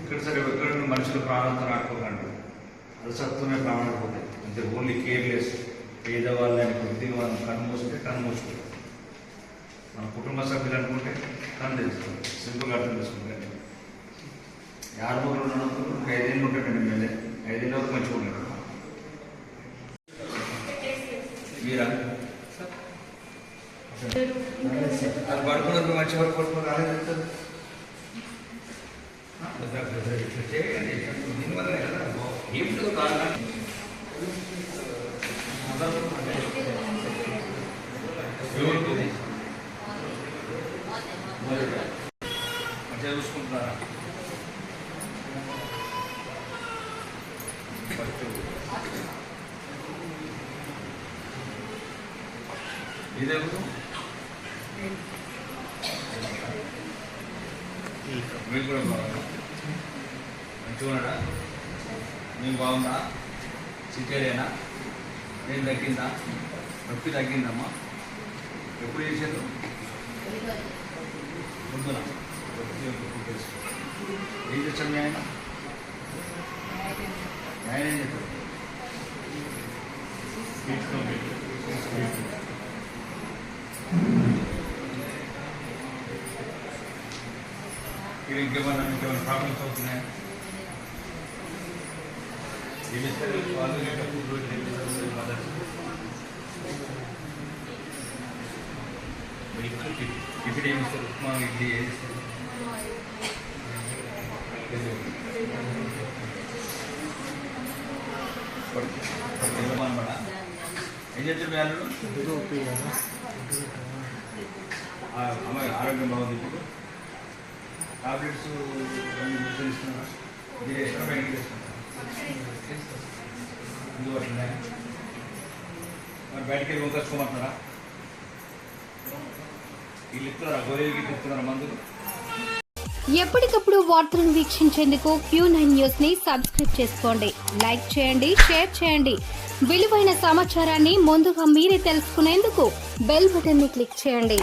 ఇక్కడ సరే ఎక్కడ మనుషులు ప్రాణంతో ఆడుకోకండి. అది సత్వమే ప్రాణాలు పోతాయి. అంతే ఓన్లీ కేర్లెస్ పేదవాళ్ళని కొద్దిగా వాళ్ళని కన్ను మూసుకుంటే కన్ను మూసుకుంటారు మన కుటుంబ సభ్యులు అనుకుంటే కన్ను తెలుసుకోండి సింపుల్గా అర్థం చేసుకోండి. యారు ఊరు ఉన్నప్పుడు ఐదేళ్ళు ఉంటాడండి ఎమ్మెల్యే ఐదేళ్ళ వరకు మంచిగా మీరా? అది పడుకున్నప్పుడు మంచి వరకు పడుకుని రాలేదు దీనివల్లనే కదా ఏమిటో కారణం మీరు కూడా బాగున్నా? మంచిగా ఉన్నాడా మేము బాగున్నా సికేరేనా నేను తగ్గిందా? నొప్పి తగ్గిందమ్మా. ఎప్పుడు చేశారు తెలుసు ఏం చేస్తాడు మీ ఆయన? మీ ఆయన ఏం చేస్తాడు? ఇంకేమన్నా ఇంకేమైనా ప్రాబ్లమ్స్ అవుతున్నాయా వాళ్ళు ఇప్పుడు ఏమి ఇస్తారు ఉప్మా ఇడ్లీ ఏమి ఇస్తారు అనమాట ఏం అల్లుడు ఆ, అమ్మాయి ఆరోగ్యం బాగుంది ఇప్పుడు టాబ్లెట్స్ మెడిసిన్ ఇస్తున్నారా ఇది వేస్తున్నా బయటికి వేస్తున్నా మరి బయటికి వెళ్ళి కొనుక్కోమంటున్నారా వీళ్ళు ఇస్తున్నారా గోళీలకి ఇస్తున్నారా మందులు? ఎప్పటికప్పుడు వార్తలను వీక్షించేందుకు క్యూ నైన్ న్యూస్ని సబ్స్క్రైబ్ చేసుకోండి. లైక్ చేయండి షేర్ చేయండి. విలువైన సమాచారాన్ని ముందుగా మీరే తెలుసుకునేందుకు బెల్ బటన్ని క్లిక్ చేయండి.